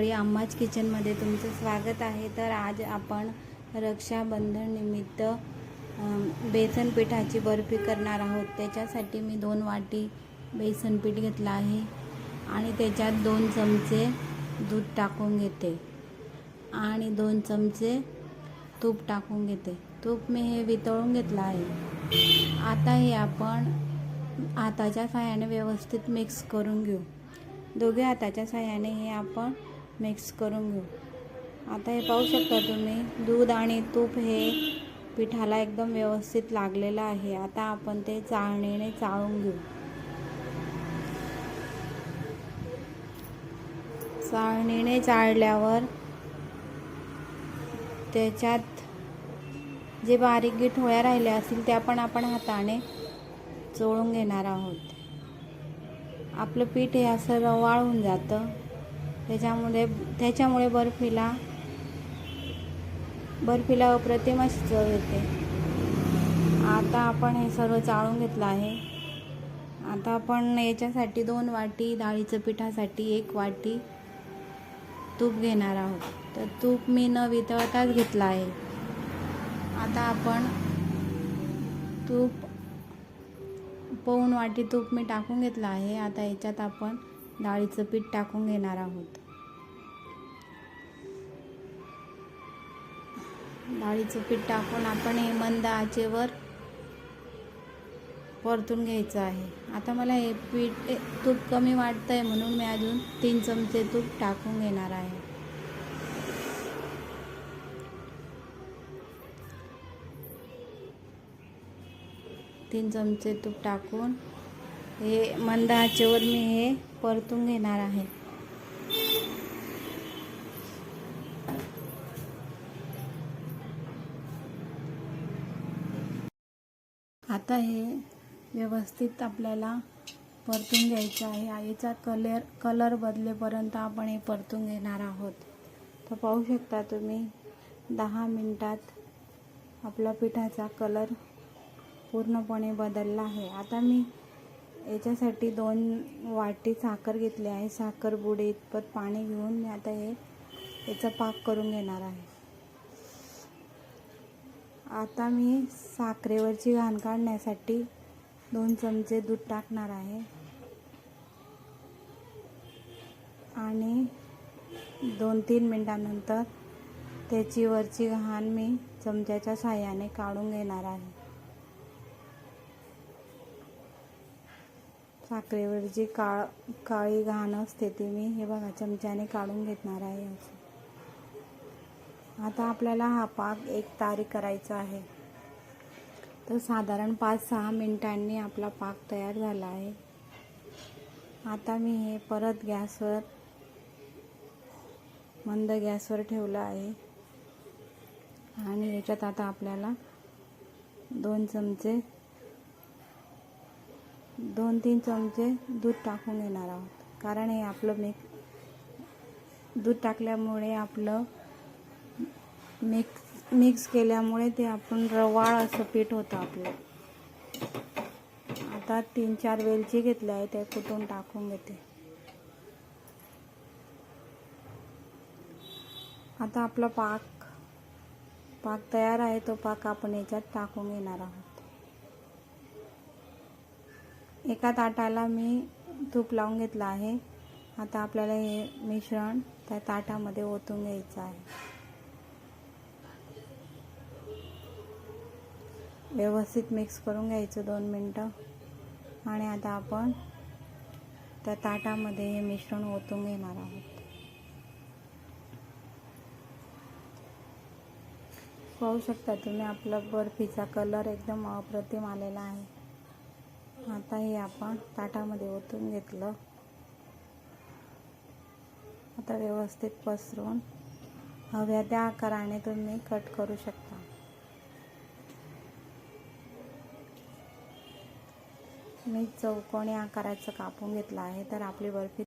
मंडळी अम्माज किचनमध्ये तुमचं स्वागत आहे. तर आज आपण रक्षाबंधन निमित्त बेसन पिठाची बर्फी करणार आहोत. त्याच्यासाठी मी दोन वाटी बेसन पीठ घेतलं आहे आणि त्याच्यात दोन चमचे दूध टाकून घेते. आणि दोन चमचे तूप टाकून घेते. तूप मी हे वितळून घेतलं आहे. आता हे आपण हाताच्या साह्याने व्यवस्थित मिक्स करून घेऊ. दोघे हाताच्या साह्याने हे आपण मिक्स करून घेऊ. आता हे पाहू शकता तुम्ही दूध आणि तूप हे पिठाला एकदम व्यवस्थित लागलेलं आहे. आता आपण ते चाळणीने चाळून घेऊ. चाळणीने चाळल्यावर त्याच्यात जे बारीक गिठोळ्या राहिल्या असतील त्या पण आपण हाताने चोळून घेणार आहोत. आपलं पीठ हे असं रवाळ होऊन जातं. त्याच्यामुळे त्याच्यामुळे बर्फीला बर्फीला अप्रतिम अशी चव येते. आता आपण हे सर्व चाळून घेतलं आहे. आता आपण याच्यासाठी दोन वाटी डाळीचं पिठासाठी एक वाटी तूप घेणार आहोत. तर तूप मी न वितळताच घेतलं आहे. आता आपण तूप पाऊण वाटी तूप मी टाकून घेतलं आहे. आता याच्यात आपण डाळीचं पीठ टाकून घेणार आहोत. डाळीचं पीठ टाकून आपण हे मंद आचेवर परतून घ्यायचं आहे. आता मला हे पीठ तूप कमी वाटतं आहे म्हणून मी अजून तीन चमचे तूप टाकून घेणार आहे. तीन चमचे तूप टाकून हे मंद आचेवर मी हे परतून घेणार आहे. आता हे व्यवस्थित आपल्याला परतून घ्यायचं आहे. आईचा कलर कलर बदलेपर्यंत आपण हे परतून घेणार आहोत. तर पाहू शकता तुम्ही दहा मिनटात आपला पिठाचा कलर पूर्णपणे बदलला आहे. आता मी याच्यासाठी दोन वाटी साखर घेतली आहे. साखर बुडे इतपत पाणी घेऊन मी आता हे याचा पाक करून घेणार आहे. आता मी साखरेवरची घाण काढण्यासाठी दोन चमचे दूध टाकणार आहे. आणि दोन तीन मिनटानंतर त्याची वरची घाण मी चमच्याच्या साह्याने काढून घेणार आहे. साखरेवर जी काळ काळी घाण असते ती मी हे बघा चमच्याने काढून घेणार आहे असं आता आपल्याला हा पाक एक तारी करायचा आहे. तर साधारण पाच सहा मिनिटांनी आपला पाक तयार झाला आहे. आता मी हे परत गॅसवर मंद गॅसवर ठेवलं आहे. आणि याच्यात आता आपल्याला दोन चमचे दोन तीन चमचे दूध टाकून घेणार आहोत. कारण हे आपलं मिक्स दूध टाकल्यामुळे आपलं मिक्स मिक्स केल्यामुळे ते आपण रवाळ असं पीठ होतं आपलं. आता तीन चार वेलची घेतल्या आहे ते कुठून टाकून घेते. आता आपला पाक पाक तयार आहे तो पाक आपण याच्यात टाकून घेणार आहोत. एका ताटाला मी तूप लावून घेतलं आहे. आता आपल्याला हे मिश्रण त्या ताटामध्ये ओतून घ्यायचं आहे. व्यवस्थित मिक्स करून घ्यायचं दोन मिनटं. आणि आता आपण त्या ताटामध्ये हे मिश्रण ओतून घेणार आहोत. पाहू शकता तुम्ही आपला बर्फीचा कलर एकदम अप्रतिम आलेला आहे. आता हे आपण ताटामध्ये ओतून घेतलं. आता व्यवस्थित पसरून हव्या त्या आकाराने तुम्ही कट करू शकता. मी चौकोनी आकाराचं कापून घेतलं आहे तर आपली बर्फी